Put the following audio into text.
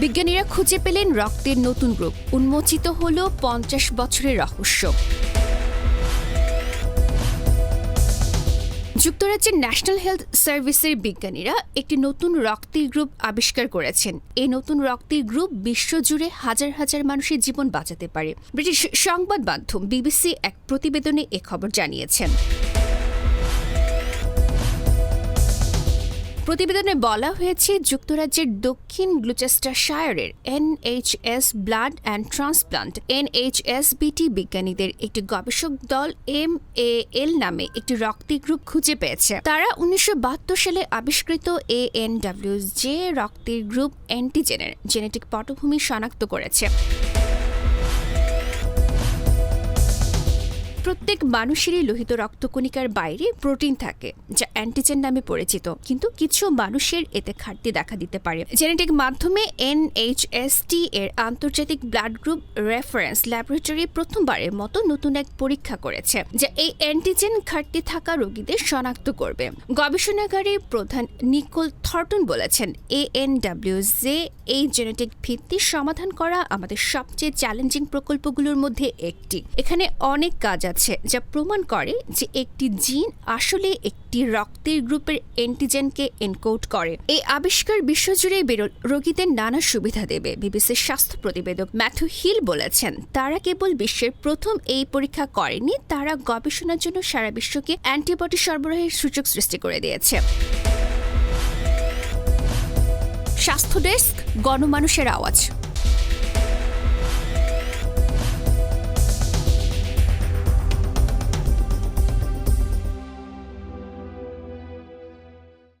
বিজ্ঞানীরা খুঁজে পেলেন রক্তের নতুন গ্রুপ। উন্মোচিত হল পঞ্চাশ বছরের রহস্য। যুক্তরাজ্যের ন্যাশনাল হেলথ সার্ভিসের বিজ্ঞানীরা একটি নতুন রক্তের গ্রুপ আবিষ্কার করেছেন। এই নতুন রক্তের গ্রুপ বিশ্বজুড়ে হাজার হাজার মানুষের জীবন বাঁচাতে পারে। ব্রিটিশ সংবাদ মাধ্যম বিবিসি এক প্রতিবেদনে এ খবর জানিয়েছেন। প্রতিবেদনে বলা হয়েছে, যুক্তরাজ্যের দক্ষিণ গ্লুচেস্টারশায়ারের NHS blood and transplant, NHS NHSBT বিজ্ঞানীদের একটি গবেষক দল এম এ এল নামে একটি রক্তের গ্রুপ খুঁজে পেয়েছে। তারা উনিশশো বাহাত্তর সালে আবিষ্কৃত এ এন ডাব্লিউ যে রক্তের গ্রুপ অ্যান্টিজেনের জেনেটিক পটভূমি শনাক্ত করেছে। প্রত্যেক মানুষেরই লোহিত রক্তকণিকার বাইরে প্রোটিন থাকে, যা অ্যান্টিজেন নামে পরিচিত। কিন্তু কিছু মানুষের এতে ঘাটতি দেখা দিতে পারে। জেনেটিক মাধ্যমে এনএইচএসটি এর আন্তর্জাতিক ব্লাড গ্রুপ রেফারেন্স ল্যাবরেটরি প্রথমবারের মতো নতুন এক পরীক্ষা করেছে, যা এই অ্যান্টিজেন ঘাটতি থাকা রোগীদের শনাক্ত করবে। গবেষণাগারের প্রধান নিকোল থর্টন বলেছেন এ এন জে এই জেনেটিক ভিত্তি সমাধান করা আমাদের সবচেয়ে চ্যালেঞ্জিং প্রকল্পগুলোর মধ্যে একটি। এখানে অনেক কাজ আছে যা প্রমাণ করে যে একটি জিন আসলে একটি রক্তের গ্রুপের অ্যান্টিজেনকে এনকোড করে। এই আবিষ্কার বিশ্বজুড়ে বেরোল রোগীদের নানা সুবিধা দেবে, বিবিসির স্বাস্থ্য প্রতিবেদক ম্যাথু হিল বলেছেন। তারা কেবল বিশ্বের প্রথম এই পরীক্ষা করেনি, তারা গবেষণার জন্য সারা বিশ্বকে অ্যান্টিবডি সরবরাহের সুযোগ সৃষ্টি করে দিয়েছে। স্বাস্থ্য ডেস্ক, গণমানুষের আওয়াজ।